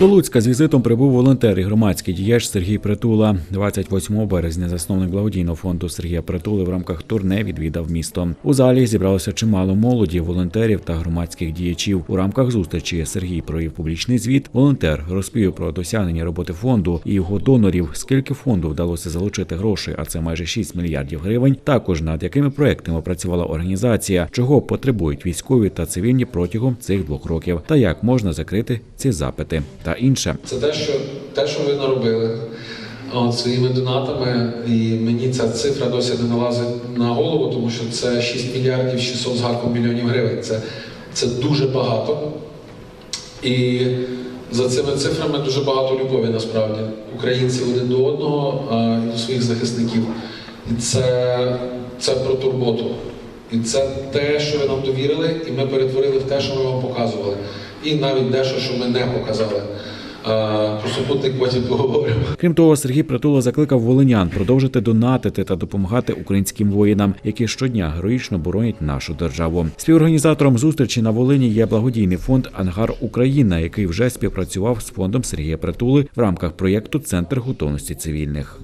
До Луцька з візитом прибув волонтер і громадський діяч Сергій Притула. 28 березня засновник благодійного фонду Сергія Притули в рамках турне відвідав місто. У залі зібралося чимало молоді, волонтерів та громадських діячів. У рамках зустрічі Сергій провів публічний звіт. Волонтер розповів про досягнення роботи фонду і його донорів. Скільки фонду вдалося залучити грошей, а це майже 6 мільярдів гривень. Також над якими проектами працювала організація, чого потребують військові та цивільні протягом цих двох років, та як можна закрити ці запити та інше. Це те, що, те, що ви наробили от, своїми донатами, і мені ця цифра досі не налазить на голову, тому що це 6 мільярдів 600 з гаком мільйонів гривень. Це, це дуже багато. І за цими цифрами дуже багато любові насправді. Українців один до одного а, і до своїх захисників. І це, це про турботу. І це те, що ви нам довірили, і ми перетворили в те, що ми вам показували. І навіть дещо, що ми не показали. Про супутник потім поговоримо. Крім того, Сергій Притула закликав волинян продовжити донатити та допомагати українським воїнам, які щодня героїчно боронять нашу державу. Співорганізатором зустрічі на Волині є благодійний фонд Ангар Україна, який вже співпрацював з фондом Сергія Притули в рамках проєкту Центр готовності цивільних.